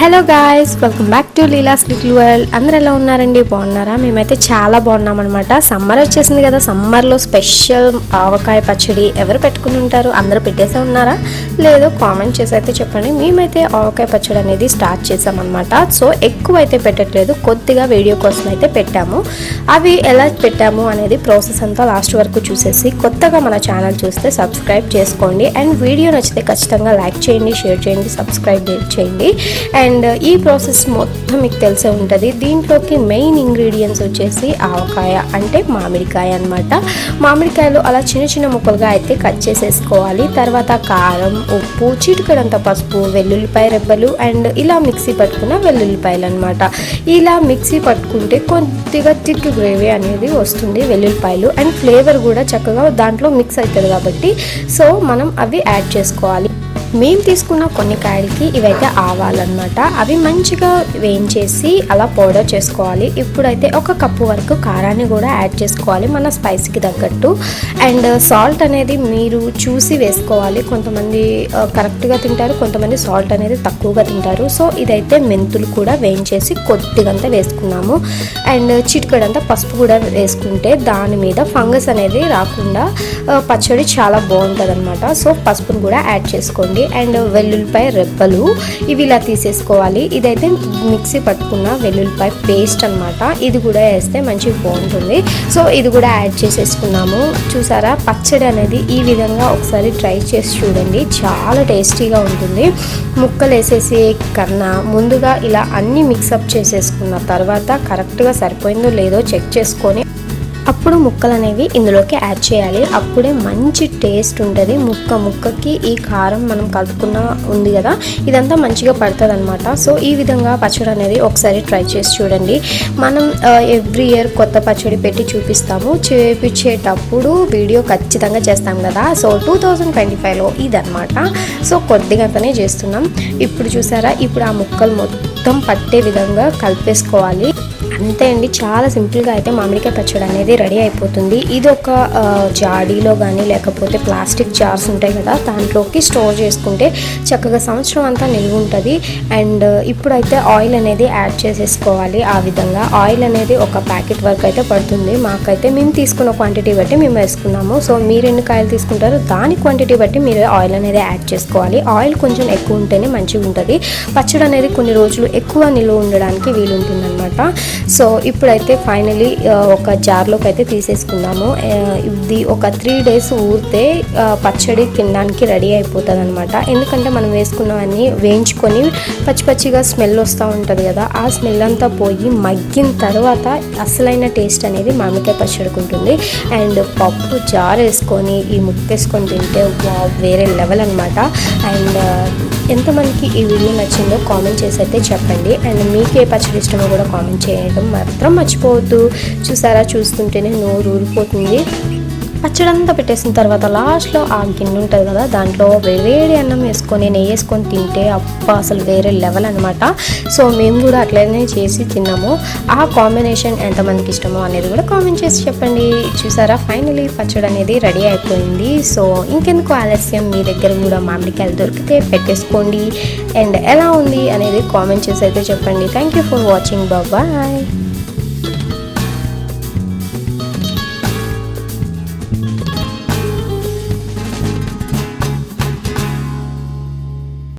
Hello guys welcome back to Leela's little world అందరు ఎలా ఉన్నారండి? బాగున్నారా? మేమైతే చాలా బాగున్నాం అనమాట సమ్మర్ వచ్చేసింది కదా. సమ్మర్లో స్పెషల్ ఆవకాయ పచ్చడి ఎవరు పెట్టుకుని ఉంటారు? అందరూ పెట్టేసే ఉన్నారా? లేదో కామెంట్ చేసి అయితే చెప్పండి. మేమైతే ఆవకాయ పచ్చడి అనేది స్టార్ట్ చేసామన్నమాట. సో ఎక్కువ అయితే పెట్టట్లేదు. కొద్దిగా వీడియో కోసం అయితే పెట్టాము. అవి ఎలా పెట్టాము అనేది ప్రాసెస్ అంతా లాస్ట్ వరకు చూసేసి కొత్తగా మన ఛానల్ చూస్తే సబ్స్క్రైబ్ చేసుకోండి. అండ్ వీడియో నచ్చితే ఖచ్చితంగా లైక్ చేయండి షేర్ చేయండి సబ్స్క్రైబ్ చేయండి. అండ్ అండ్ ఈ ప్రాసెస్ మొత్తం మీకు తెలిసే ఉంటుంది. దీంట్లోకి మెయిన్ ఇంగ్రీడియంట్స్ వచ్చేసి ఆవకాయ అంటే మామిడికాయ అన్నమాట. మామిడికాయలు అలా చిన్న చిన్న ముక్కలుగా అయితే కట్ చేసేసుకోవాలి. తర్వాత కారం ఉప్పు చిటికడంత పసుపు వెల్లుల్లిపాయ రెబ్బలు అండ్ ఇలా మిక్సీ పట్టుకున్న వెల్లుల్లిపాయలు అనమాట ఇలా మిక్సీ పట్టుకుంటే కొద్దిగా థిక్ గ్రేవీ అనేది వస్తుంది వెల్లుల్లిపాయలు. అండ్ ఫ్లేవర్ కూడా చక్కగా దాంట్లో మిక్స్ అవుతుంది కాబట్టి సో మనం అవి యాడ్ చేసుకోవాలి. మేము తీసుకున్న కొన్ని కాయలకి ఇవైతే ఆవాలన్నమాట. అవి మంచిగా వేయించేసి అలా పౌడర్ చేసుకోవాలి. ఇప్పుడైతే ఒక కప్పు వరకు కారాన్ని కూడా యాడ్ చేసుకోవాలి మన స్పైస్కి తగ్గట్టు. అండ్ సాల్ట్ అనేది మీరు చూసి వేసుకోవాలి. కొంతమంది కరెక్ట్గా తింటారు కొంతమంది సాల్ట్ అనేది తక్కువగా తింటారు. సో ఇదైతే మెంతులు కూడా వేయించేసి కొద్దిగంత వేసుకున్నాము. అండ్ చిటికడంతా పసుపు కూడా వేసుకుంటే దాని మీద ఫంగస్ అనేది రాకుండా పచ్చడి చాలా బాగుంటుంది అనమాట సో పసుపును కూడా యాడ్ చేసుకోండి. అండ్ వెల్లుల్లిపాయ రెబ్బలు. ఇవి ఇలా తీసేసుకోవాలి. ఇదైతే మిక్సీ పట్టుకున్న వెల్లుల్లిపాయ పేస్ట్ అన్నమాట. ఇది కూడా వేస్తే మంచిగా బాగుంటుంది. సో ఇది కూడా యాడ్ చేసేసుకున్నాము. చూసారా? పచ్చడి అనేది ఈ విధంగా ఒకసారి ట్రై చేసి చూడండి. చాలా టేస్టీగా ఉంటుంది. ముక్కలు వేసేసి కన్నా ముందుగా ఇలా అన్ని మిక్సప్ చేసేసుకున్న తర్వాత కరెక్ట్గా సరిపోయిందో లేదో చెక్ చేసుకొని అప్పుడు ముక్కలు అనేవి ఇందులోకి యాడ్ చేయాలి. అప్పుడే మంచి టేస్ట్ ఉంటుంది. ముక్క ముక్కకి ఈ కారం మనం కలుపుకున్న ఉంది కదా ఇదంతా మంచిగా పడుతుంది అనమాట సో ఈ విధంగా పచ్చడి అనేది ఒకసారి ట్రై చేసి చూడండి. మనం ఎవ్రీ ఇయర్ కొత్త పచ్చడి పెట్టి చూపిస్తాము. చేపించేటప్పుడు వీడియో ఖచ్చితంగా చేస్తాం కదా. సో టూ థౌజండ్ ట్వంటీ ఫైవ్లో ఇదనమాట సో కొద్దిగంతనే చేస్తున్నాం. ఇప్పుడు చూసారా? ఇప్పుడు ఆ ముక్కలు మొత్తం పట్టే విధంగా కలిపేసుకోవాలి. అంతే అండి. చాలా సింపుల్గా అయితే మామిడికాయ పచ్చడి అనేది రెడీ అయిపోతుంది. ఇది ఒక జాడీలో కానీ లేకపోతే ప్లాస్టిక్ జార్స్ ఉంటాయి కదా దాంట్లోకి స్టోర్ చేసుకుంటే చక్కగా సంవత్సరం అంతా నిల్వ ఉంటుంది. అండ్ ఇప్పుడైతే ఆయిల్ అనేది యాడ్ చేసేసుకోవాలి ఆ విధంగా. ఆయిల్ అనేది ఒక ప్యాకెట్ వరకు అయితే పడుతుంది. మాకైతే మేము తీసుకున్న క్వాంటిటీ బట్టి మేము వేసుకున్నాము. సో మీరు ఎన్ని కాయలు తీసుకుంటారో దాని క్వాంటిటీ బట్టి మీరు ఆయిల్ అనేది యాడ్ చేసుకోవాలి. ఆయిల్ కొంచెం ఎక్కువ ఉంటేనే మంచిగా ఉంటుంది పచ్చడి అనేది కొన్ని రోజులు ఎక్కువ నిల్వ ఉండడానికి వీలుంటుంది అనమాట సో ఇప్పుడైతే ఫైనలీ ఒక జార్లోకి అయితే తీసేసుకున్నాము ఇది ఒక త్రీ డేస్ ఊరితే పచ్చడి తినడానికి రెడీ అయిపోతుంది అనమాట ఎందుకంటే మనం వేసుకున్నవన్నీ వేయించుకొని పచ్చి పచ్చిగా స్మెల్ వస్తూ ఉంటుంది కదా ఆ స్మెల్ అంతా పోయి మగ్గిన తర్వాత అసలైన టేస్ట్ అనేది మామిడికాయ పచ్చడికి ఉంటుంది. అండ్ పప్పు జార్ వేసుకొని ఈ ముక్కేసుకొని తింటే వేరే లెవెల్ అనమాట అండ్ ఎంతమందికి ఈ వీడియో నచ్చిందో కామెంట్ చేసి అయితే చెప్పండి. అండ్ మీకు ఏ పచ్చడి ఇష్టమో కూడా కామెంట్ చేయడం మాత్రం మర్చిపోవద్దు. చూసారా చూస్తుంటేనే నోరు ఊరిపోతుంది. పచ్చడి అంతా పెట్టేసిన తర్వాత లాస్ట్లో ఆ గిన్నె ఉంటుంది కదా దాంట్లో వేడి అన్నం వేసుకొని నెయ్యి వేసుకొని తింటే అప్ప అసలు వేరే లెవెల్ అనమాట సో మేము కూడా అట్లనే చేసి తిన్నాము. ఆ కాంబినేషన్ ఎంతమందికి ఇష్టమో అనేది కూడా కామెంట్ చేసి చెప్పండి. చూసారా ఫైనలీ పచ్చడి అనేది రెడీ అయిపోయింది. సో ఇంకెందుకు ఆలస్యం మీ దగ్గర కూడా మామిడికాయలు దొరికితే పెట్టేసుకోండి. అండ్ ఎలా ఉంది అనేది కామెంట్ చేసి అయితే చెప్పండి. థ్యాంక్ యూ ఫర్ వాచింగ్ బాబాయ్